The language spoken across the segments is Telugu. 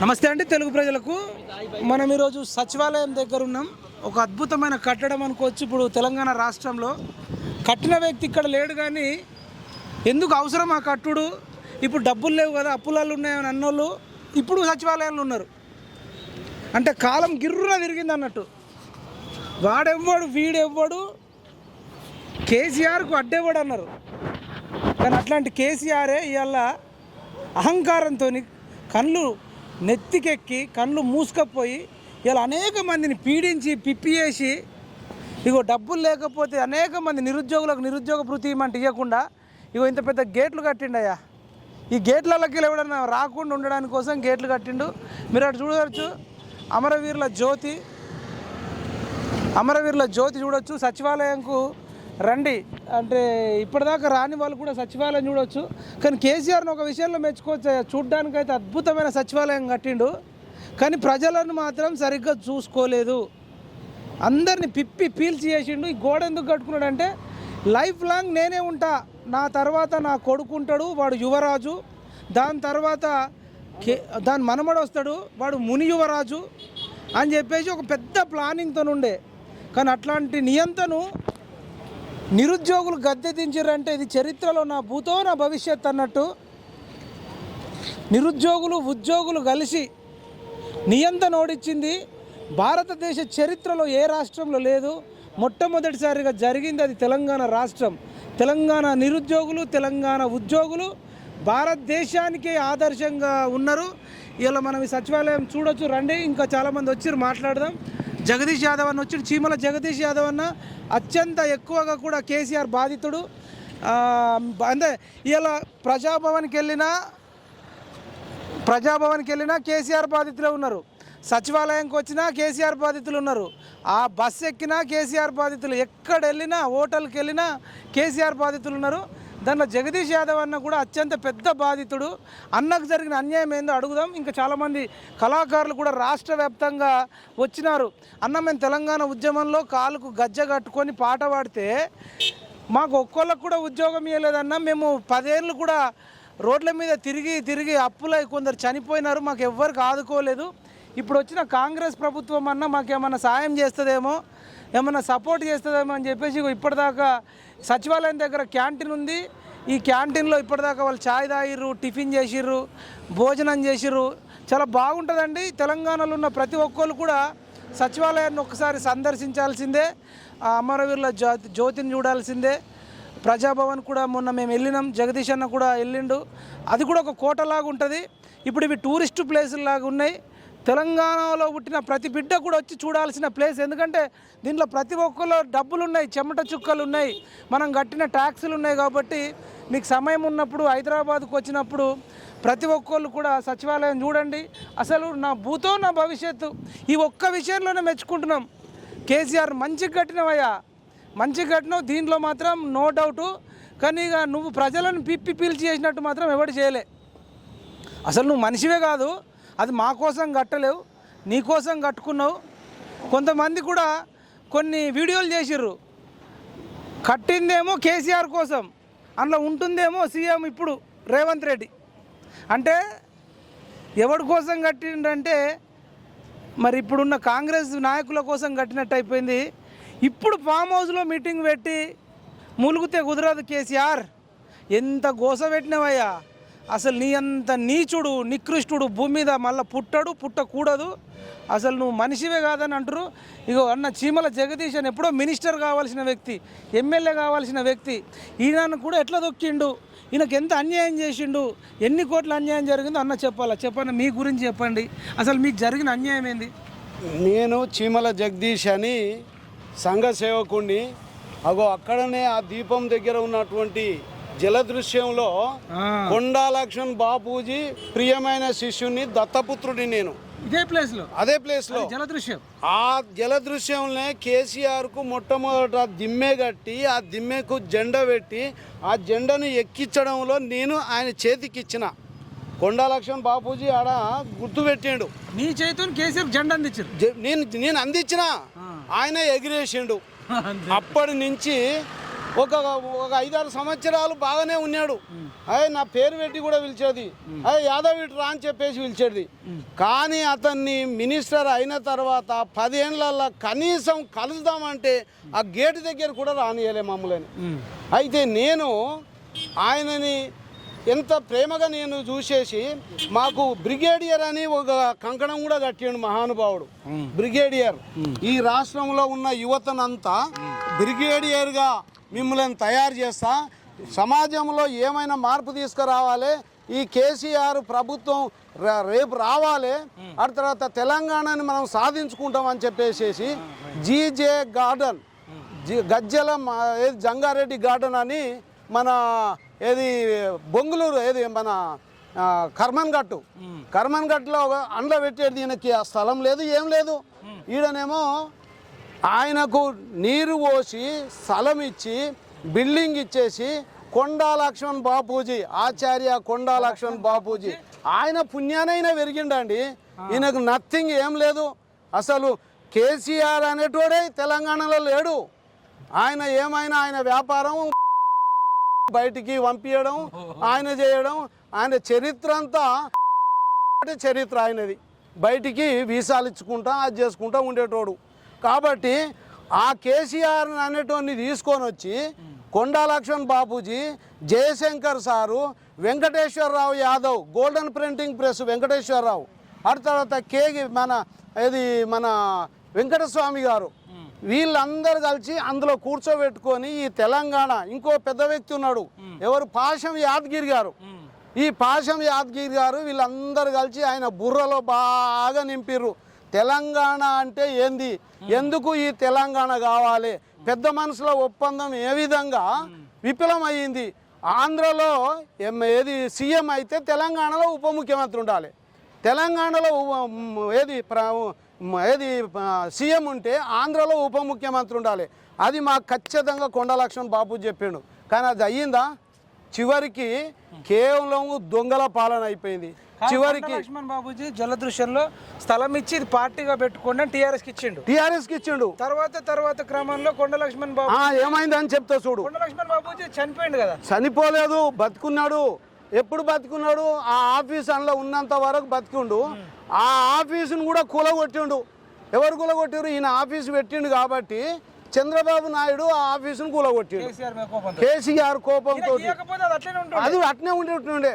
నమస్తే అండి తెలుగు ప్రజలకు. మనం ఈరోజు సచివాలయం దగ్గర ఉన్నాం. ఒక అద్భుతమైన కట్టడం అనుకోవచ్చు ఇప్పుడు తెలంగాణ రాష్ట్రంలో. కట్టిన వ్యక్తి ఇక్కడ లేడు కానీ ఎందుకు అవసరం ఆ కట్టుడు? ఇప్పుడు డబ్బులు లేవు కదా అప్పులాలు ఉన్నాయని అన్నోళ్ళు ఇప్పుడు సచివాలయంలో ఉన్నారు. అంటే కాలం గిర్రున తిరిగింది అన్నట్టు. వాడెవ్వడు వీడెవ్వడు కేసీఆర్కు అడ్డెవ్వడు అన్నారు. కానీ అట్లాంటి కేసీఆరే ఇవాళ అహంకారంతో కళ్ళు నెత్తికెక్కి కళ్ళు మూసుకపోయి ఇలా అనేక మందిని పీడించి పిప్పియేసి ఇగో డబ్బులు లేకపోతే అనేక మంది నిరుద్యోగులకు నిరుద్యోగ భృతి ఇవ్వమంటే ఇవ్వకుండా ఇగో ఇంత పెద్ద గేట్లు కట్టిండయ్యా. ఈ గేట్లలోకి ఎవడన్నా రాకుండా ఉండడానికి కోసం గేట్లు కట్టిండు. మీరు అటు చూడవచ్చు అమరవీరుల జ్యోతి అమరవీరుల జ్యోతి చూడొచ్చు సచివాలయంకు రండి. అంటే ఇప్పటిదాకా రాని వాళ్ళు కూడా సచివాలయం చూడొచ్చు. కానీ కేసీఆర్ని ఒక విషయంలో మెచ్చుకోవచ్చు చూడ్డానికైతే అయితే అద్భుతమైన సచివాలయం కట్టిండు. కానీ ప్రజలను మాత్రం సరిగ్గా చూసుకోలేదు. అందరిని పిప్పి పీల్చి చేసిండు. ఈ గోడ ఎందుకు కట్టుకున్నాడు అంటే లైఫ్ లాంగ్ నేనే ఉంటా. నా తర్వాత నా కొడుకు ఉంటాడు వాడు యువరాజు. దాని తర్వాత కే దాని మనమడు వస్తాడు వాడు ముని యువరాజు అని చెప్పేసి ఒక పెద్ద ప్లానింగ్తో ఉండే కానీ అట్లాంటి నియంతను నిరుద్యోగులు గద్దె దించారంటే ఇది చరిత్రలో నా భూతో నా భవిష్యత్ అన్నట్టు. నిరుద్యోగులు ఉద్యోగులు కలిసి నియంత్రణ ఓడించింది భారతదేశ చరిత్రలో ఏ రాష్ట్రంలో లేదు. మొట్టమొదటిసారిగా జరిగింది అది తెలంగాణ రాష్ట్రం. తెలంగాణ నిరుద్యోగులు తెలంగాణ ఉద్యోగులు భారతదేశానికే ఆదర్శంగా ఉన్నారు. ఇలా మనం ఈ సచివాలయం చూడొచ్చు రండి ఇంకా చాలామంది వచ్చి మాట్లాడదాం. జగదీష్ యాదవ్ అన్న వచ్చి చీమల జగదీష్ యాదవ్ అన్న అత్యంత ఎక్కువగా కూడా కేసీఆర్ బాధితుడు. అంటే ఇలా ప్రజాభవన్కి వెళ్ళినా ప్రజాభవన్కి వెళ్ళినా కేసీఆర్ బాధితులే ఉన్నారు. సచివాలయంకి వచ్చినా కేసీఆర్ బాధితులు ఉన్నారు. ఆ బస్ ఎక్కినా కేసీఆర్ బాధితులు. ఎక్కడ వెళ్ళినా హోటల్కి వెళ్ళినా కేసీఆర్ బాధితులు ఉన్నారు. దాంట్లో జగదీష్ యాదవ్ అన్న కూడా అత్యంత పెద్ద బాధితుడు. అన్నకు జరిగిన అన్యాయం ఏందో అడుగుదాం. ఇంకా చాలామంది కళాకారులు కూడా రాష్ట్ర వ్యాప్తంగా వచ్చినారు. అన్న మేము తెలంగాణ ఉద్యమంలో కాలుకు గజ్జ కట్టుకొని పాట పాడితే మాకు ఒక్కోళ్ళకు కూడా ఉద్యోగం ఇవ్వలేదన్నా మేము పదేళ్ళు కూడా రోడ్ల మీద తిరిగి తిరిగి అప్పులై కొందరు చనిపోయినారు. మాకు ఎవ్వరికి ఆదుకోలేదు. ఇప్పుడు వచ్చిన కాంగ్రెస్ ప్రభుత్వం అన్న మాకు ఏమన్నా సాయం చేస్తుందేమో ఏమన్నా సపోర్ట్ చేస్తుందేమో అని చెప్పేసి ఇప్పటిదాకా సచివాలయం దగ్గర క్యాంటీన్ ఉంది. ఈ క్యాంటీన్లో ఇప్పటిదాకా వాళ్ళు ఛాయ్ తాగిర్రు టిఫిన్ చేసిర్రు భోజనం చేసిర్రు. చాలా బాగుంటుందండి. తెలంగాణలో ఉన్న ప్రతి ఒక్కరు కూడా సచివాలయాన్ని ఒకసారి సందర్శించాల్సిందే. ఆ అమరవీరుల జ్యోతి జ్యోతిని చూడాల్సిందే. ప్రజాభవన్ కూడా మొన్న మేము వెళ్ళినాం. జగదీష్ అన్న కూడా వెళ్ళిండు. అది కూడా ఒక కోటలాగా ఉంటుంది. ఇప్పుడు ఇవి టూరిస్ట్ ప్లేసులు లాగా ఉన్నాయి. తెలంగాణలో పుట్టిన ప్రతి బిడ్డ కూడా వచ్చి చూడాల్సిన ప్లేస్ ఎందుకంటే దీంట్లో ప్రతి ఒక్కరు డబ్బులు ఉన్నాయి చెమట చుక్కలు ఉన్నాయి మనం కట్టిన ట్యాక్సులు ఉన్నాయి కాబట్టి మీకు సమయం ఉన్నప్పుడు హైదరాబాద్కు వచ్చినప్పుడు ప్రతి ఒక్కళ్ళు కూడా సచివాలయం చూడండి. అసలు నా భూతో నా భవిష్యత్తు. ఈ ఒక్క విషయంలోనే మెచ్చుకుంటున్నాం. కేసీఆర్ మంచిగా కట్టినవయ్యా. మంచి కట్టినవు దీంట్లో మాత్రం నో డౌటు కానీ ఇక నువ్వు ప్రజలను పిప్పి పీల్చి చేసినట్టు మాత్రం ఎవడు చేయలే. అసలు నువ్వు మనిషివే కాదు. అది మా కోసం కట్టలేవు నీ కోసం కట్టుకున్నావు. కొంతమంది కూడా కొన్ని వీడియోలు చేసిర్రు. కట్టిందేమో కేసీఆర్ కోసం అందులో ఉంటుందేమో సీఎం ఇప్పుడు రేవంత్ రెడ్డి. అంటే ఎవరి కోసం కట్టిండంటే మరి ఇప్పుడున్న కాంగ్రెస్ నాయకుల కోసం కట్టినట్టు అయిపోయింది. ఇప్పుడు ఫామ్ హౌస్లో మీటింగ్ పెట్టి ములుగుతే కుదరదు కేసీఆర్. ఎంత గోస పెట్టినవయ్యా? అసలు నీ అంత నీచుడు నికృష్టుడు భూమి మీద మళ్ళీ పుట్టడు పుట్టకూడదు. అసలు నువ్వు మనిషివే కాదని అంటారు ఇగో అన్న చీమల జగదీష్ అని ఎప్పుడో మినిస్టర్ కావాల్సిన వ్యక్తి ఎమ్మెల్యే కావాల్సిన వ్యక్తి ఈయనను కూడా ఎట్లా దొక్కిండు? ఈయనకు ఎంత అన్యాయం చేసిండు? ఎన్ని కోట్ల అన్యాయం జరిగిందో అన్న చెప్పాలా? చెప్పండి మీ గురించి చెప్పండి. అసలు మీకు జరిగిన అన్యాయం ఏంది? నేను చీమల జగదీష్ అని సంఘ సేవకుణ్ణి. అగో అక్కడనే ఆ దీపం దగ్గర ఉన్నటువంటి జలదృశ్యంలో ఆ, కొండా లక్ష్మణ్ బాపూజీ ప్రియమైన శిష్యుని దత్తపుత్రుడిని నేను. ఇదే ప్లేస్లో. అదే ప్లేస్లో. జలదృశ్యం. ఆ జలదృశ్యంలో కేసీఆర్కు మొట్టమొదట దిమ్మె కట్టి ఆ దిమ్మెకు జెండా పెట్టి ఆ జెండాను ఎక్కించడంలో నేను ఆయన చేతికి ఇచ్చిన కొండా లక్ష్మణ్ బాపూజీ ఆడ గుర్తు పెట్టిండు. నీ చేతితో కేసీఆర్ జెండా అందించారు. నేను నేను అందించిన. ఆయన ఎగిరేసిండు. అప్పటి నుంచి ఒక ఒక ఐదారు సంవత్సరాలు బాగానే ఉన్నాడు. అయ్యే నా పేరు పెట్టి కూడా పిలిచేది. అయ్యే యాదవ్ ఇటు రా అని చెప్పేసి పిలిచేది. కానీ అతన్ని మినిస్టర్ అయిన తర్వాత పదేళ్ళల్లో కనీసం కలుద్దామంటే ఆ గేటు దగ్గర కూడా రానియలే మమ్మల్ని. అయితే నేను ఆయనని ఎంత ప్రేమగా నేను చూసేసి మాకు బ్రిగేడియర్ అని ఒక కంకణం కూడా కట్టిండు మహానుభావుడు. బ్రిగేడియర్. ఈ రాష్ట్రంలో ఉన్న యువతనంతా బ్రిగేడియర్గా మిమ్మల్ని తయారు చేస్తా. సమాజంలో ఏమైనా మార్పు తీసుకురావాలి ఈ కేసీఆర్ ప్రభుత్వం రేపు రావాలి ఆ తర్వాత తెలంగాణని మనం సాధించుకుంటాం అని చెప్పేసి జీజే గార్డెన్ జి- గజ్జల జంగారెడ్డి గార్డెన్ అని మన ఏది బొంగులూరు ఏది మన కర్మన్ గట్టు. కర్మన్ గట్టులో అండ్ల పెట్టేది ఈయనకి ఆ స్థలం లేదు ఏం లేదు. ఈడనేమో ఆయనకు నీరు పోసి స్థలం ఇచ్చి బిల్డింగ్ ఇచ్చేసి కొండా లక్ష్మణ్ బాపూజీ ఆచార్య కొండా లక్ష్మణ్ బాపూజీ ఆయన పుణ్యానైనా పెరిగిండండి. ఈయనకు నథింగ్ ఏం లేదు. అసలు కేసీఆర్ అనేటోడే తెలంగాణలో లేడు. ఆయన ఏమైనా ఆయన వ్యాపారం బయటికి పంపించడం ఆయన చేయడం ఆయన చరిత్ర అంతా చరిత్ర ఆయనది. బయటికి వీసాలు ఇచ్చుకుంటా అది చేసుకుంటా ఉండేటోడు. కాబట్టి ఆ కేసీఆర్ అనేటోన్ని తీసుకొని వచ్చి Konda Laxman Bapuji Jayashankar sir Venkateswararao Yadav golden printing press Venkateswararao ఆ తర్వాత కేగి మన ఇది మన వెంకటస్వామి గారు. వీళ్ళందరూ కలిసి అందులో కూర్చోబెట్టుకొని ఈ తెలంగాణ ఇంకో పెద్ద వ్యక్తి ఉన్నాడు. ఎవరు? పాశం యాదగిరి గారు. ఈ పాశం యాదగిరి గారు వీళ్ళందరూ కలిసి ఆయన బుర్రలో బాగా నింపిర్రు. తెలంగాణ అంటే ఏంది? ఎందుకు ఈ తెలంగాణ కావాలి? పెద్ద మనసులో ఒప్పందం ఏ విధంగా విఫలమయ్యింది? ఆంధ్రలో ఏది సీఎం అయితే తెలంగాణలో ఉప ముఖ్యమంత్రి ఉండాలి. తెలంగాణలో ఏది ఏది సీఎం ఉంటే ఆంధ్రలో ఉప ముఖ్యమంత్రి ఉండాలి. అది మాకు ఖచ్చితంగా కొండలక్ష్మణ్ బాబు చెప్పిండు. కానీ అది అయ్యిందా? చివరికి కేవలం దొంగల పాలన అయిపోయింది. చివరికి లక్ష్మణ్ బాబుజీ జలదృశ్యంలో స్థలం ఇచ్చి ఇది పార్టీగా పెట్టుకోండి అని టీఆర్ఎస్కి ఇచ్చిండు. టీఆర్ఎస్కి ఇచ్చిండు. తర్వాత తర్వాత క్రమంలో కొండ లక్ష్మణ్ బాబు ఆ, ఏమైందని చెప్తా చూడు. కొండ లక్ష్మణ్ బాబుజీ చనిపోయిండు కదా. చనిపోలేదు బతుకున్నాడు. ఎప్పుడు బతుకున్నాడు? ఆ ఆఫీస్ అందులో ఉన్నంత వరకు బతికుండు. ఆ ఆఫీసును కూడా కూలగొట్టిండు. ఎవరు కూలగొట్టారు ఈయన ఆఫీస్ పెట్టిండు కాబట్టి చంద్రబాబు నాయుడు ఆ ఆఫీసును కూలగొట్టిండు. కేసీఆర్ కోపంతో. అది అట్నే ఉండేటుండే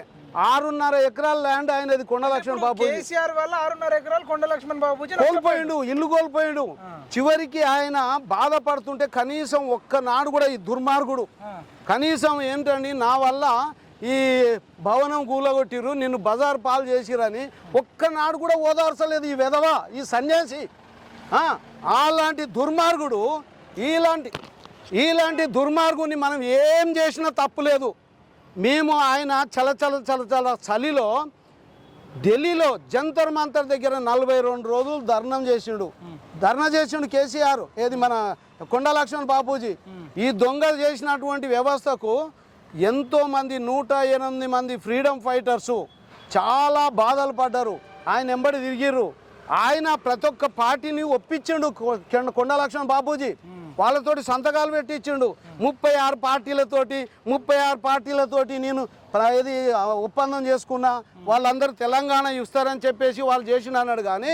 ఆరున్నర ఎకరాల ల్యాండ్ ఆయనది కొండ లక్ష్మణ్ బాబు కేసీఆర్ వల్ల ఆరున్నర ఎకరాలు కొండ లక్ష్మణ్ బాబుజీ కోల్పోయిండు ఇల్లు కోల్పోయిండు. చివరికి ఆయన బాధపడుతుంటే కనీసం ఒక్కనాడు కూడా ఈ దుర్మార్గుడు. కనీసం ఏంటండి నా వల్ల ఈ భవనం కూలగొట్టిర్రు నిన్ను బజార్ పాలు చేసిరని ఒక్కనాడు కూడా ఓదార్చలేదు ఈ వెధవ ఈ సన్యాసి. అలాంటి దుర్మార్గుడు ఇలాంటి ఇలాంటి దుర్మార్గుని మనం ఏం చేసినా తప్పులేదు మేము ఆయన చల చల చల చల చలిలో ఢిల్లీలో జంతర్ మంతర్ దగ్గర నలభై రెండు రోజులు ధర్నం చేసిండు. ధర్నా చేసిండు కేసీఆర్ ఏది మన కొండ లక్ష్మణ్ బాపూజీ. ఈ దొంగ చేసినటువంటి వ్యవస్థకు ఎంతోమంది నూట ఎనిమిది మంది ఫ్రీడమ్ ఫైటర్సు చాలా బాధలు పడ్డారు. ఆయన ఎంబడి తిరిగిర్రు. ఆయన ప్రతి ఒక్క పార్టీని ఒప్పించిండు కొండ లక్ష్మణ్ బాపూజీ. వాళ్ళతోటి సంతకాలు పెట్టించిండు. ముప్పై ఆరు పార్టీలతోటి ముప్పై ఆరు పార్టీలతోటి నేను ప్ర- ఇది ఒప్పందం చేసుకున్నా వాళ్ళందరూ తెలంగాణ ఇస్తారని చెప్పేసి వాళ్ళు చేసిన అన్నాడు. కానీ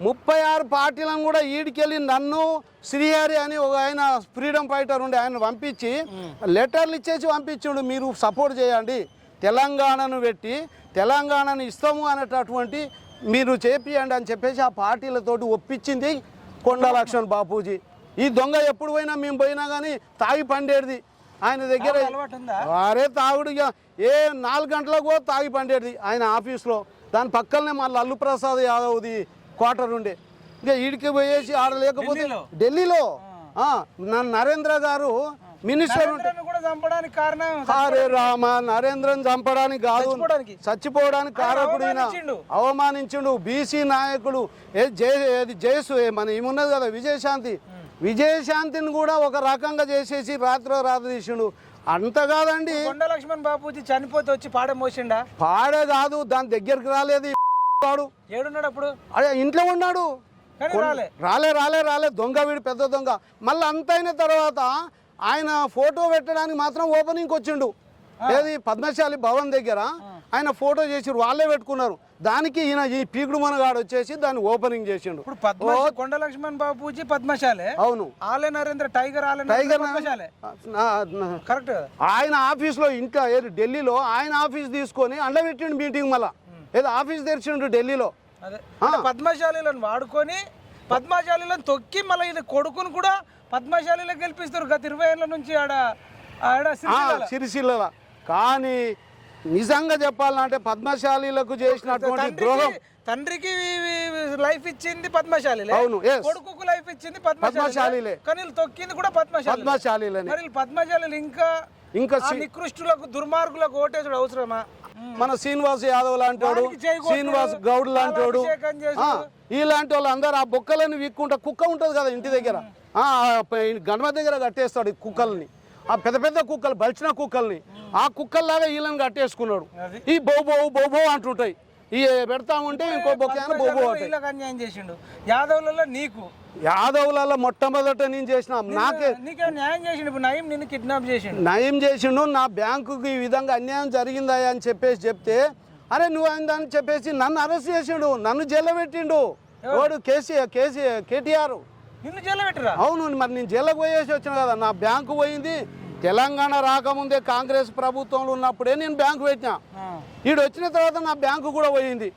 ముప్పై ఆరు పార్టీలను కూడా ఈడికెళ్ళి నన్ను శ్రీహరి అని ఒక ఆయన ఫ్రీడమ్ ఫైటర్ ఉండే ఆయన పంపించి లెటర్లు ఇచ్చేసి పంపించిండు. మీరు సపోర్ట్ చేయండి. తెలంగాణను పెట్టి తెలంగాణను ఇస్తాము అనేటటువంటి మీరు చేపియండి అని చెప్పేసి ఆ పార్టీలతోటి ఒప్పించింది కొండ లక్ష్మణ్ బాపూజీ. ఈ దొంగ ఎప్పుడు పోయినా మేము పోయినా కానీ తాగి పండేది. ఆయన దగ్గర అరే తాగుడు ఏ నాలుగు గంటలకు కూడా తాగి పండేది ఆయన ఆఫీస్లో. దాని పక్కనే మళ్ళీ అల్లు ప్రసాద్ యాదవ్ది క్వార్టర్ ఉండే. ఇక ఈడికి పోయేసి ఆడ లేకపోతే ఢిల్లీలో? నరేంద్ర గారు మినిస్టర్ హరే రామ నరేంద్రన్ చంపడానికి కాదు. చచ్చిపోవడానికి. కారకుడు. అవమానించిండు. బీసీ నాయకుడు. జయ జయసు మన ఏమున్నది కదా విజయశాంతి. విజయశాంతిని కూడా ఒక రకంగా చేసేసి రాత్రి రాత్రి తీసిండు అంత కాదండి కొండ లక్ష్మణ్ బాబుజీ చనిపోతే వచ్చి పాడ మోసిండా? పాడే కాదు దాని దగ్గరికి రాలేదు వాడు. ఏడున్నాడు అప్పుడు? అదే ఇంట్లో ఉన్నాడు. రాలే. రాలే రాలే దొంగ వీడు పెద్ద దొంగ. మళ్ళీ అంత అయిన తర్వాత ఆయన ఫోటో పెట్టడానికి మాత్రం ఓపెనింగ్కి వచ్చిండు. ఏది? పద్మశాలి భవన్ దగ్గర ఆయన ఫోటో చేసిరు వాళ్ళే పెట్టుకున్నారు. దానికి ఈయన ఈ పీకుడు మనగాడు వచ్చేసి దాన్ని ఓపెనింగ్ చేసిండు. ఇప్పుడు పద్మ కొండ లక్ష్మణ్ బాబూజీ పద్మశాలే. అవును. ఆలే నరేంద్ర టైగర్ ఆలే టైగర్ పద్మశాలే. కరెక్ట్ ఆయన ఆఫీస్లో ఇంకా ఏది ఢిల్లీలో ఆయన ఆఫీస్ తీసుకొని అండబెట్టిండు మీటింగ్ మళ్ళా. ఏదో ఆఫీస్ తెరిచిండు ఢిల్లీలో. పద్మశాలీలను వాడుకొని పద్మశాలీలను తొక్కి మళ్ళీ ఇది కొడుకుని కూడా పద్మశాలీలో గెలిపిస్తారు. గత ఇరవై ఏళ్ళ నుంచి ఆడ ఆడ. సిరిసిల్ల. కానీ నిజంగా చెప్పాలంటే పద్మశాలీలకు చేసినటువంటి ద్రోహం. తండ్రికి లైఫ్ ఇచ్చింది పద్మశాలి అవును. కొడుకుకు లైఫ్ ఇచ్చింది పద్మశాలి పద్మశాలిలే. కానీ తొక్కింది కూడా పద్మశాలి మరి పద్మశాలీలు ఇంకా ఇంకా సి- నికృష్టులకు దుర్మార్గులకు ఓటేసుడు అవసరమా? మన శ్రీనివాస్ యాదవ్ లాంటి వాడు శ్రీనివాస్ గౌడ్ లాంటి వాడు ఇలాంటి వాళ్ళు అందరూ ఆ బొక్కలను వీక్కుంటా కుక్క ఉంటుంది కదా ఇంటి దగ్గర. గణప దగ్గర కట్టేస్తాడు ఈ కుక్కల్ని. ఆ పెద్ద పెద్ద కుక్కలు బలిచిన కుక్కల్ని. ఆ కుక్కల్లాగా వీళ్ళని కట్టేసుకున్నాడు. ఈ బౌ బౌ బౌ బౌ అంటుంటాయి. ఈ పెడతా ఉంటే ఇంకో బొక్క బౌ బౌ పద్మశాలీలో అంటాయి వీళ్ళకి అన్యాయం చేసిండు. యాదవులలో నీకు. యాదవులలో మొట్టమొదట నేను చేసిన నాకే. నీకేం న్యాయం చేసిండు? ఇప్పుడు నయం నిన్ను కిడ్నాప్ చేసిండు. నయం చేసిండు నా బ్యాంకుకి ఈ విధంగా అన్యాయం జరిగిందా అని చెప్పేసి చెప్తే అరే నువ్వు అయిందని చెప్పేసి నన్ను అరెస్ట్ చేసిండు నన్ను జైల్లో పెట్టిండు. వాడు కేసీఆర్ కేసీఆర్ కేటీఆర్. నిన్ను జైలు పెట్టిరా అవును మరి నేను జైలుకు పోయేసి వచ్చిన కదా నా బ్యాంకు పోయింది. తెలంగాణ రాకముందే కాంగ్రెస్ ప్రభుత్వంలో ఉన్నప్పుడే నేను బ్యాంకు పెట్టినా. ఈడు వచ్చిన తర్వాత నా బ్యాంకు కూడా పోయింది.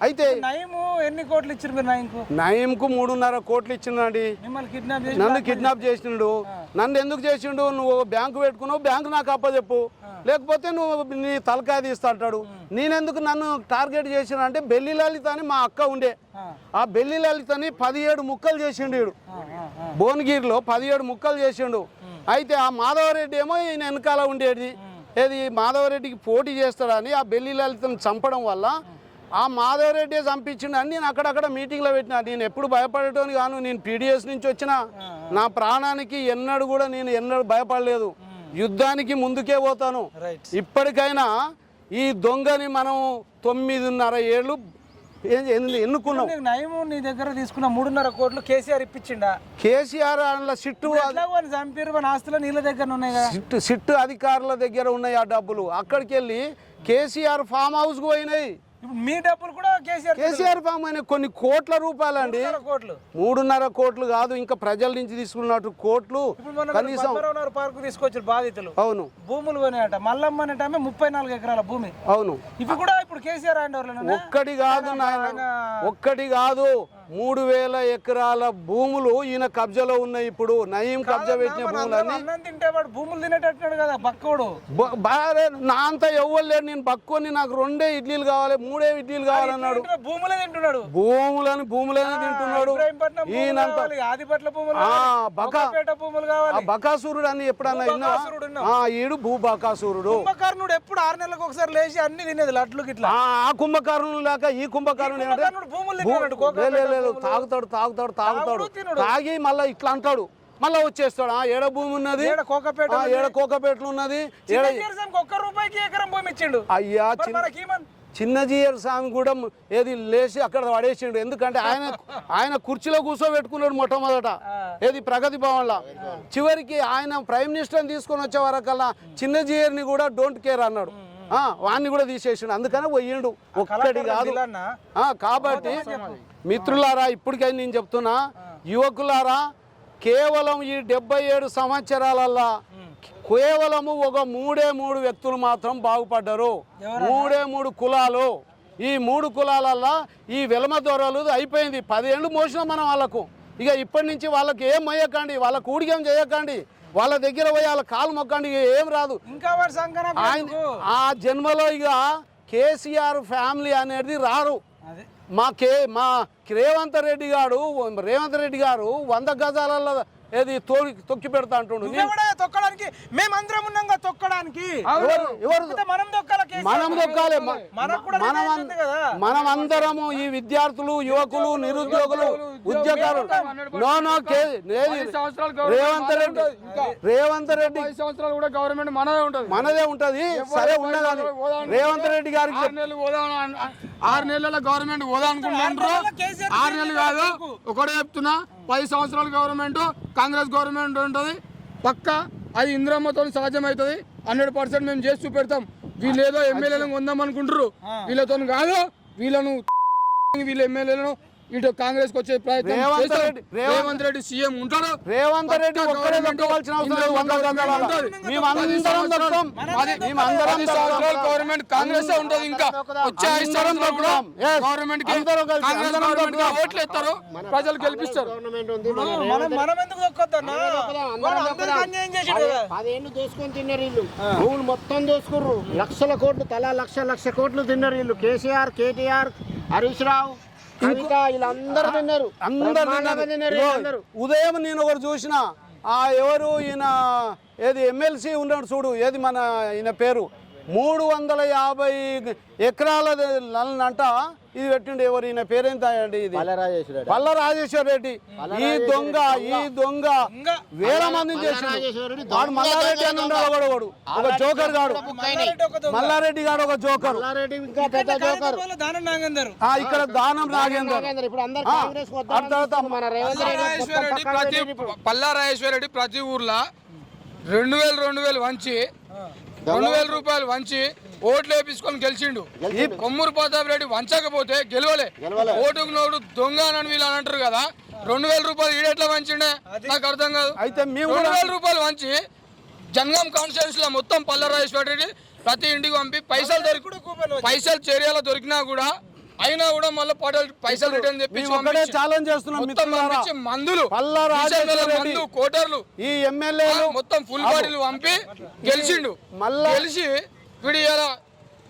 అయితే నయము ఎన్ని కోట్లు ఇచ్చారు మీరు నయంకు? నయంకు మూడున్నర కోట్లు చేసి నన్ను కిడ్నాప్ చేసిండు. నన్ను ఎందుకు చేసిండు? నువ్వు బ్యాంకు పెట్టుకున్నావు బ్యాంకు నాకు అప్పచెప్పు లేకపోతే నువ్వు నీ తలకాయ తీస్తా అంటాడు. నేనెందుకు నన్ను టార్గెట్ చేసిన అంటే బెల్లి లలిత అని మా అక్క ఉండే. ఆ, బెల్లి లలితని పదిహేడు ముక్కలు చేసిండు. భువనగిరిలో పదిహేడు ముక్కలు చేసిండు. అయితే ఆ మాధవరెడ్డి ఏమో ఈయన వెనకాల ఉండేది. ఏది మాధవరెడ్డికి పోటీ చేస్తాడని ఆ బెల్లి లలితను చంపడం వల్ల ఆ మాధవరెడ్డి చంపించిండు అని నేను అక్కడక్కడ మీటింగ్లో పెట్టినా. నేను ఎప్పుడు భయపడేటోని కాను నేను పీడిఎస్ నుంచి వచ్చిన. నా ప్రాణానికి ఎన్నడూ కూడా నేను ఎన్నడూ భయపడలేదు. యుద్ధానికి ముందుకే పోతాను. ఇప్పటికైనా ఈ దొంగని మనం తొమ్మిదిన్నర ఏళ్ళు ఎన్నుకున్నాం? నీకు నయము నీ దగ్గర తీసుకున్న మూడున్నర కోట్లు కేసీఆర్ ఇప్పించిండా? కేసీఆర్ అందులో సిట్టు చంపారు ఆస్తులు నీళ్ళ దగ్గర ఉన్నాయి కదా. సిట్టు సిట్టు అధికారుల దగ్గర ఉన్నాయి ఆ డబ్బులు. అక్కడికి వెళ్ళి కేసీఆర్ ఫామ్ హౌస్కు పోయినాయి. మీ డబ్బులు కూడా కేసీఆర్ కేసీఆర్ ఫామ్ అయిన కొన్ని కోట్ల రూపాయలండి. మూడున్నర కోట్లు. మూడున్నర కోట్లు కాదు ఇంకా ప్రజల నుంచి తీసుకున్నట్టు కోట్లు. కనీసం పార్కు తీసుకొచ్చారు బాధితులు. అవును. భూములు కొనేట మల్లమ్మ అనే ముప్పై నాలుగు ఎకరాల భూమి. అవును. ఇవి కూడా ఇప్పుడు కేసీఆర్ హ్యాండ్ ఒక్కటి కాదు ఒక్కటి కాదు. మూడు వేల ఎకరాల భూములు ఈయన కబ్జాలో ఉన్నాయి ఇప్పుడు. నయీం కబ్జా పెట్టిన వాడు భూములు తినేటట్టున్నాడు కదా పక్కోడు. బ- బాగా నా అంత ఎవ్వలేడు నేను పక్కొని నాకు రెండే ఇడ్లీలు కావాలి మూడే ఇడ్లీలు కావాలన్నాడు భూములే తింటున్నాడు. భూములను భూములని తింటున్నాడు. భూములు ఈయనంత ఆదిపట్ల భూములు భూములు బకాసురుడు అని ఎప్పుడన్నా ఈడు భూ బకాసురుడు. కుంభకర్ణుడు ఎప్పుడు ఆరు నెలలకు ఒకసారి లేచి అన్ని తినేది లడ్లు గిట్లా. ఆ కుంభకర్ణులు లేక ఈ కుంభకర్ణుడు కుంభకర్ణుడు భూములు భూ- తిన్నాడు లే- కోకాపేట లే- లే- భూములు. తాగుతాడు. తాగుతాడు తాగుతాడు. తాగి మళ్ళీ ఇట్లా అంటాడు. మళ్ళీ వచ్చేస్తాడు. ఆ ఏడ భూమి ఉన్నది? కోకపేట ఏడ కోకపేటలు ఉన్నది? ఒక్క రూపాయికి ఎకరం భూమి ఇచ్చిండు. అయ్యా చిన్నజీయర్ స్వామి కూడా ఏది లేచి అక్కడ పడేసిండు. ఎందుకంటే ఆయన ఆయన కుర్చీలో కూర్చోబెట్టుకున్నాడు మొట్టమొదట. ఏది ప్రగతి భవన్లో. చివరికి ఆయన ప్రైమ్ మినిస్టర్ని తీసుకొని వచ్చే వరకల్లా చిన్నజీయర్ని కూడా డోంట్ కేర్ అన్నాడు. వాడిని కూడా తీసేసిండు. అందుకనే పోయిండు. ఒక్కటి కాదు. కాబట్టి మిత్రులారా ఇప్పటికైనా నేను చెప్తున్నా యువకులారా కేవలం ఈ డెబ్బై ఏడు సంవత్సరాలల్లా కేవలము ఒక మూడే మూడు వ్యక్తులు మాత్రం బాగుపడ్డారు. మూడే మూడు కులాలు. ఈ మూడు కులాలల్లా ఈ వెలమ దొరలు అయిపోయింది. పదేళ్ళు మోసినాం మనం వాళ్ళకు. ఇక ఇప్పటి నుంచి వాళ్ళకి ఏం మొయ్యకండి? వాళ్ళకు ఊడిగం చేయకండి. వాళ్ళ దగ్గర పోయి వాళ్ళ కాలు మొక్కండి ఏం రాదు. ఇంకా ఆ జన్మలో ఇక కేసీఆర్ ఫ్యామిలీ అనేది రారు. మా కే మా రేవంత్ రెడ్డి గారు రేవంత్ రెడ్డి గారు వంద గజాలలో ఏది తొక్కి పెడతా అంటుండు? తొక్కడానికి? మేమందరం ఉన్నాం తొక్కడానికి. మనం తొక్కాల. మనం అందరము ఈ విద్యార్థులు యువకులు నిరుద్యోగులు ఉద్యోగాలు నో నో రేవంత్ రెడ్డి రేవంత్ రెడ్డి సంవత్సరాలు కూడా గవర్నమెంట్ మనదే ఉంటది. మనదే ఉంటది. సరే ఉన్నదని రేవంత్ రెడ్డి గారికి ఆరు నెలలు గవర్నమెంట్ పోదాం అనుకుంటున్నారు ఆరు నెలలు కాదు. ఒకటే చెప్తున్నా. పది సంవత్సరాలు గవర్నమెంట్ కాంగ్రెస్ గవర్నమెంట్ ఉంటది. పక్క అది ఇంద్రమ్మతో సాధ్యమవుతుంది హండ్రెడ్ పర్సెంట్ మేము చేసి చూపెడతాం. వీళ్ళు ఏదో ఎమ్మెల్యేలను కొందాం అనుకుంటారు వీళ్ళతో కాదు వీళ్ళను వీళ్ళ ఎమ్మెల్యేలను ఇటు కాంగ్రెస్ వచ్చే ప్రయత్నం రేవంత్. రెడ్డి- రేవంత్ రేవంత్ రెడ్డి సీఎం ఉంటాడు? రేవంత్ రెడ్డి ఒక్కడే గవర్నమెంట్ దొక్కవలసిన అవసరం లేదు గవర్నమెంట్ కాంగ్రెస్ ఉంటుంది ఇంకా. వచ్చే ఐదు సంవత్సరాలు కూడా. గవర్నమెంట్. ఓట్లు ఎత్తారు ప్రజలు గెలిపిస్తారు. పదేళ్ళు దోసుకొని తిన్నారు వీళ్ళు. భూములు మొత్తం దోసుకుర్రు. లక్షల కోట్లు తలా లక్ష లక్ష కోట్లు తిన్నారు వీళ్ళు. కేసీఆర్ కేటీఆర్ హరీష్ రావు. వీళ్ళందరూ తిన్నారు. అందరు. ఉదయం నేను ఒకటి చూసిన ఆ ఎవరు ఈయన ఏది ఎమ్మెల్సీ ఉన్నాడు చూడు ఏది మన ఈయన పేరు? మూడు వందల యాభై ఎకరాల అంట ఇది పెట్టిండు ఎవరు? ఈయన పేరేంత అండి ఇది? పల్లరాజేశ్వర పల్ల రాజేశ్వర రెడ్డి. ఈ దొంగ ఈ దొంగ వేల మందిని రాజేశ్వర చేసిండు రెడ్డి వాడు మల్లారెడ్డి అని ఉన్నాడు ఒక జోకర్ గాడు. మల్లారెడ్డి గాడు ఒక జోకర్. మల్లారెడ్డి ఇంకా పెద్ద జోకర్. దానం నాగేందర్. ఆ ఇక్కడ దానం నాగేందర్. పల్లా రెడ్డి ప్రతి ఊర్లో రెండు వేలు రెండు వేలు వంచి రెండు వేల రూపాయలు వంచి ఓట్లు వేపించుకొని గెలిచిండు. ఈ కొమ్మూరు ప్రతాప్ రెడ్డి వంచకపోతే గెలవలే. ఓటుకు నోడు దొంగ అని వీళ్ళు అని అంటారు కదా రెండు వేల రూపాయలు ఈడెట్లా వంచిండే? నాకు అర్థం కాదు. అయితే రెండు వేల రూపాయలు వంచి జనగాం కాన్స్టిట్యూన్స్లో మొత్తం పల్లరాజేశ్వర రెడ్డి ప్రతి ఇంటికి పంపి పైసలు దొరికి పైసలు చర్యలో దొరికినా కూడా అయినా కూడా మళ్ళీ పటేల్ పైసలు రిటర్న్ పంపించి- ఛాలెంజ్ చేస్తున్నాం మందులు. మందు కోటర్లు ఈ ఎమ్మెల్యేలు మొత్తం ఫుల్ బాడీలు పంపి గెలిచిండు. మళ్ళా- గెలిచి వీడు ఇలా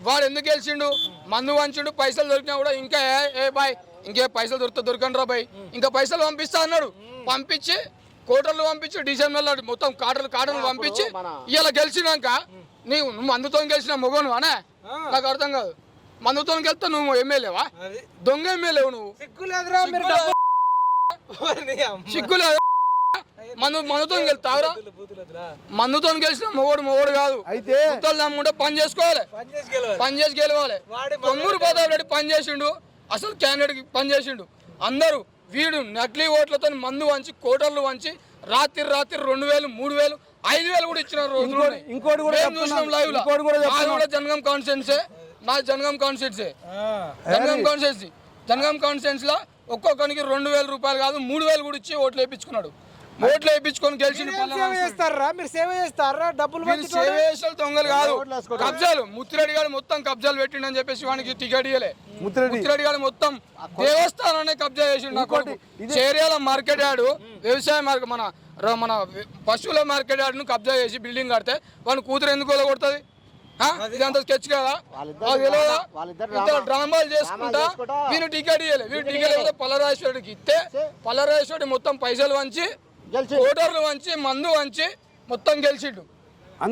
వాడు ఎందుకు గెలిచిండు? మందు వంచుడు పైసలు దొరికినా కూడా ఇంకా ఏ- ఏ బాయ్ ఇంకే పైసలు దొరికితే దొరకండి రా బాయ్. ఇంకా పైసలు పంపిస్తా అన్నాడు. పంపించి కోటర్లు పంపించి డిసెంబర్లో మొత్తం కాటర్లు కాటర్లు పంపించి ఇలా గెలిచినాక నీవు నువ్వు మందుతో గెలిచిన మొగను అనే? నాకు అర్థం కాదు. మందుతో గెలిస్తే నువ్వు ఎమ్మెల్యేవా? దొంగ ఎమ్మెల్యేవు నువ్వు. సిగ్గులేదురా మీరు డబ్బు మరి నీ అమ్మ. సిగ్గులే మందు మందుతో గెలుతావురా. బూతులొద్దురా. మందుతో గెలిచిన మొగోడు మొగోడు కాదు. అయితే ముత్తలు నమ్ముకుంటే పని చేసుకోవాలి. పని చేసి గెలవాలి. కొమ్మూరు ప్రతాప్ రెడ్డి పని చేసిండు. అసలు క్యాండిడేట్కి పని చేసిండు. అందరూ వీడు నకిలీ ఓట్లతో మందు వంచి కోటర్లు వంచి రాత్రి రాత్రి రెండు వేలు మూడు వేలు ఐదు వేలు కూడా ఇచ్చిన రోజులు ఇంకోటి- కూడా జనగాం కాన్స్టిట్యున్సీ నా జనగాం కాన్స్టిట్యున్సీ ఆ. జనగాం కాన్స్టిట్యున్సీ జనగాం కాన్స్టిట్యున్సీ లో ఒక్కొక్కరికి రెండు వేలు రూపాయలు కాదు మూడు వేలు కూడా ఇచ్చి ఓట్లు వేయించుకున్నాడు. ఓట్లు వేయించుకొని గెలిచిండు మీరేం సేవ చేస్తారా? మీరు సేవ చేస్తారా? డబ్బులు వీళ్ళు సేవ దొంగలు కాదు. కబ్జాలు. ముత్తిరెడ్డి గారు మొత్తం కబ్జాలు పెట్టిండని చెప్పేసి వానికి టికెట్ ఇవ్వలే ముత్తిరెడ్డి. గారు మొత్తం దేవస్థానాన్ని కబ్జా చేసిండు కొడుకు. చేరియాల మార్కెట్ యార్డ్ వ్యవసాయ మార్కెట్ మన మన పశువుల మార్కెట్ యార్డ్ను కబ్జా చేసి బిల్డింగ్ కడితే వాని కూతురు ఎందుకు కొడుతుంది ఇదంతా స్కెచ్ కదా? ఇద్దరు డ్రామాలు చేసుకుంటా? వీళ్ళు టికెట్ ఇవ్వలే వీళ్ళు టికెట్ ఇవ్వలే పల్లరాజేశ్వరుడికి ఇస్తే పల్లరాజేశ్వరుడు మొత్తం పైసలు వంచి ఓటర్లు వంచి మందు వంచి మొత్తం గెలిచిండు.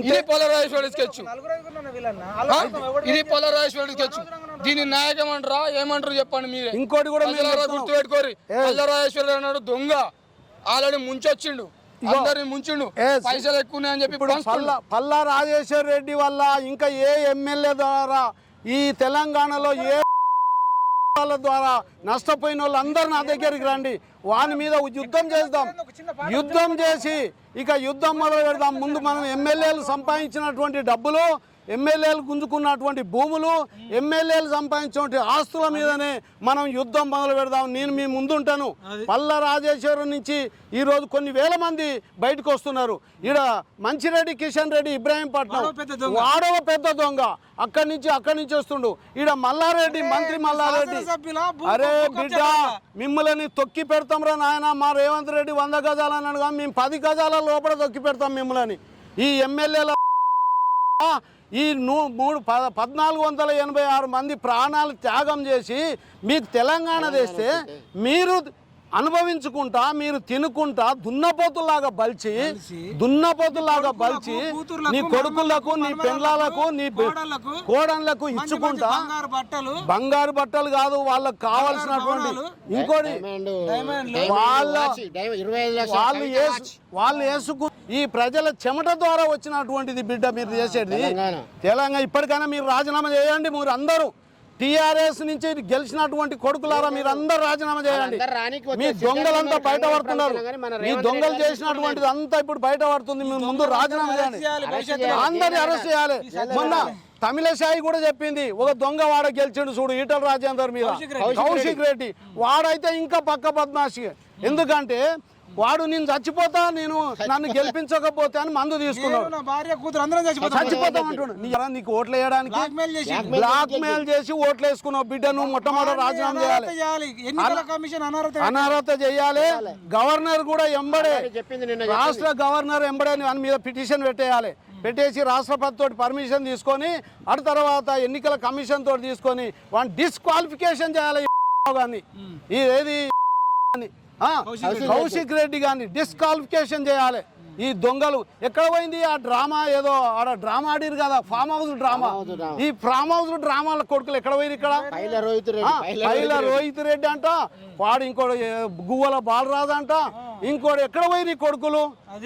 ఇది పల్లరాజేశ్వరుడి స్కెచ్? ఇది పల్లరాజేశ్వరుడి స్కెచ్ దీని నాయకం అంటారా ఏమంటారు చెప్పండి మీరే? ఇంకోటి కూడా చెప్తున్నాం. గుర్తుపెట్టుకోరి పల్లరాజేశ్వరుడు అన్నాడు దొంగ. ఆల్రెడీ ముంచొచ్చిండు. అందరిని ముంచిండు. Yes. పైసలు ఎక్కువ అని చెప్పి. పల్ల పల్లా రాజేశ్వర్ రెడ్డి వల్ల ఇంకా ఏ ఎమ్మెల్యే ద్వారా ఈ తెలంగాణలో ఏ వాళ్ళ ద్వారా నష్టపోయిన వాళ్ళందరూ నా దగ్గరికి రండి. వాని మీద యుద్ధం చేద్దాం. యుద్ధం చేసి ఇక యుద్ధం మొదలు పెడదాం ముందు మనం ఎమ్మెల్యేలు సంపాదించినటువంటి డబ్బులు ఎమ్మెల్యేలు గుంజుకున్నటువంటి భూములు ఎమ్మెల్యేలు సంపాదించినటువంటి ఆస్తుల మీదనే మనం యుద్ధం మొదలు పెడదాం. నేను మీ ముందుంటాను. పల్ల రాజేశ్వరం నుంచి ఈరోజు కొన్ని వేల మంది బయటకు వస్తున్నారు. ఈడ మంచిరెడ్డి కిషన్ రెడ్డి ఇబ్రాహీంపట్నం. వాడో పెద్ద దొంగ. అక్కడి నుంచి అక్కడి నుంచి వస్తుండు. ఈడ మల్లారెడ్డి మంత్రి మల్లారెడ్డి. అరే బిడ్డ మిమ్మల్ని తొక్కి పెడతాం రా నాయన. మా రేవంత్ రెడ్డి వంద గజాలు అన్నాడు కానీ మేము పది గజాల లోపల తొక్కి పెడతాం మిమ్మల్ని. ఈ ఎమ్మెల్యేల ఈ నూ మూడు ప పద్నాలుగు వందల ఎనభై ఆరు మంది ప్రాణాలు త్యాగం చేసి మీకు తెలంగాణ తెస్తే మీరు అనుభవించుకుంటా మీరు తినుకుంటా దున్నపోతులాగా బలిచి దున్నపోతులాగా బలిచి నీ కొడుకులకు నీ పెండ్లాలకు నీ మంచి ఇచ్చుకుంటా. బంగారు బట్టలు. బంగారు బట్టలు కాదు వాళ్ళకి కావాల్సినటువంటి ఇంకోటి వాళ్ళ-. వాళ్ళు వేసుకు ఈ ప్రజల చెమట ద్వారా వచ్చినటువంటిది బిడ్డ మీరు చేసేది. తెలంగాణ. ఇప్పటికైనా మీరు రాజీనామా చేయండి మీరు అందరూ. టిఆర్ఎస్ నుంచి గెలిచినటువంటి కొడుకులారా మీరు అందరు రాజీనామా చేయండి. మీ దొంగలంతా బయట పడుతున్నారు మీ దొంగలు చేసినటువంటిది అంతా ఇప్పుడు బయట పడుతుంది మీరు ముందు రాజీనామా చేయండి. అందరిని అరెస్ట్ చేయాలి. మొన్న తమిళసాయి కూడా చెప్పింది. ఒక దొంగ వాడ గెలిచిండు చూడు ఈటల రాజేందర్ మీద. కౌశిక్ రెడ్డి. వాడైతే ఇంకా పక్క బద్మాషి ఎందుకంటే వాడు నేను చచ్చిపోతా నేను నన్ను గెలిపించకపోతే అని మందు తీసుకున్నాడు. నేను నా భార్య కూతురు అందరం చచ్చిపోతాం. ఎరా నీకు ఓట్లు వేయడానికి బ్లాక్ మెయిల్ చేసి ఓట్లు వేసుకున్నావు బిడ్డ నువ్వు మొట్టమొదటి రాజీనామా చేయాలి. చేయాలి. ఎన్నికల కమిషన్ అనర్హత అనర్హత చేయాలి. గవర్నర్ కూడా ఎంబడే. చెప్పింది నిన్న రాష్ట్ర గవర్నర్ ఎంబడే అని మీద పిటిషన్ పెట్టేయాలి. పెట్టేసి రాష్ట్రపతి తోటి పర్మిషన్ తీసుకొని అటు తర్వాత ఎన్నికల కమిషన్ తోటి తీసుకొని వాడిని డిస్క్వాలిఫికేషన్ చేయాలి ఈ గాన్ని. కౌశిక్ రెడ్డి గారిని డిస్క్వాలిఫికేషన్ చేయాలి. ఈ దొంగలు ఎక్కడ పోయింది? ఆ డ్రామా ఏదో ఆడ డ్రామా ఆడిరు కదా ఫామ్ హౌస్ డ్రామా. ఈ ఫామ్ హౌస్ డ్రామాల కొడుకులు ఎక్కడ పోయిరు ఇక్కడ? పైల రోహిత్ రెడ్డి ఆ, పైల పైల రోహిత్ రెడ్డి. అంట. వాడు ఇంకోటి గువ్వల బాలరాజు అంట. ఇంకోటి ఎక్కడ పోయి కొడుకులు?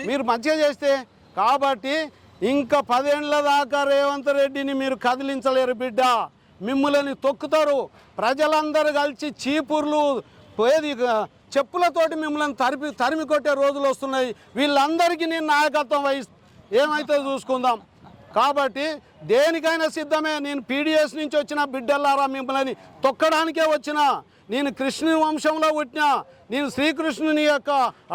మీరు మంచిగా చేస్తే. కాబట్టి ఇంకా పదేండ్ల దాకా రేవంత్ రెడ్డిని మీరు కదిలించలేరు బిడ్డ. మిమ్మల్ని తొక్కుతారు. ప్రజలందరూ కలిసి చీపుర్లు పోయేది చెప్పులతోటి మిమ్మల్ని తరిపి తరిమి కొట్టే రోజులు వస్తున్నాయి. వీళ్ళందరికీ నేను నాయకత్వం వహి ఏమైతే చూసుకుందాం. కాబట్టి దేనికైనా సిద్ధమే. నేను పీడిఎస్ నుంచి వచ్చిన బిడ్డలారా మిమ్మల్ని తొక్కడానికే వచ్చిన. నేను కృష్ణుని వంశంలో పుట్టిన. నేను శ్రీకృష్ణుని యొక్క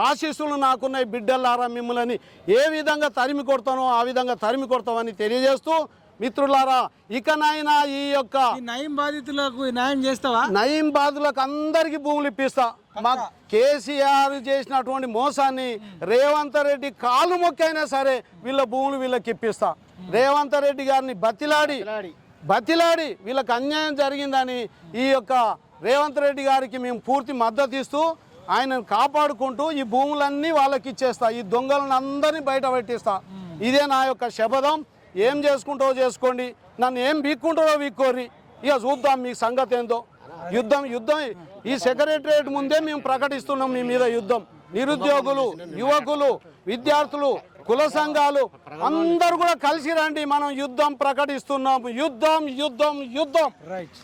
ఆశీస్సులు నాకున్నాయి బిడ్డలారా మిమ్మల్ని. ఏ విధంగా తరిమి కొడతానో ఆ విధంగా తరిమి కొడతామని తెలియజేస్తూ మిత్రులారా ఇకనైనా ఈ యొక్క ఈ నయం బాధితులకు న్యాయం చేస్తావా? నయీం బాధులకు అందరికీ భూములు ఇప్పిస్తా. మా కేసీఆర్ చేసినటువంటి మోసాన్ని రేవంత్ రెడ్డి కాలు మొక్కైనా సరే వీళ్ళ భూములు వీళ్ళకి ఇప్పిస్తా. రేవంత్ రెడ్డి గారిని బతిలాడి బతిలాడి. వీళ్ళకి అన్యాయం జరిగిందని ఈ యొక్క రేవంత్ రెడ్డి గారికి మేము పూర్తి మద్దతు ఇస్తూ ఆయనను కాపాడుకుంటూ ఈ భూములన్నీ వాళ్ళకి ఇచ్చేస్తా. ఈ దొంగలను అందరినీ బయట పెట్టిస్తా. ఇదే నా యొక్క శపథం. ఏం చేసుకుంటావో చేసుకోండి. నన్ను ఏం వీక్కుంటారో వీక్కోరి ఇక చూద్దాం మీ సంగతి ఏందో. యుద్ధం యుద్ధం. ఈ సెక్రటరియట్ ముందే మేము ప్రకటిస్తున్నాం మీ మీద యుద్ధం. నిరుద్యోగులు యువకులు విద్యార్థులు కుల సంఘాలు అందరూ కూడా కలిసి రండి. మనం యుద్ధం ప్రకటిస్తున్నాం యుద్ధం యుద్ధం యుద్ధం. రైట్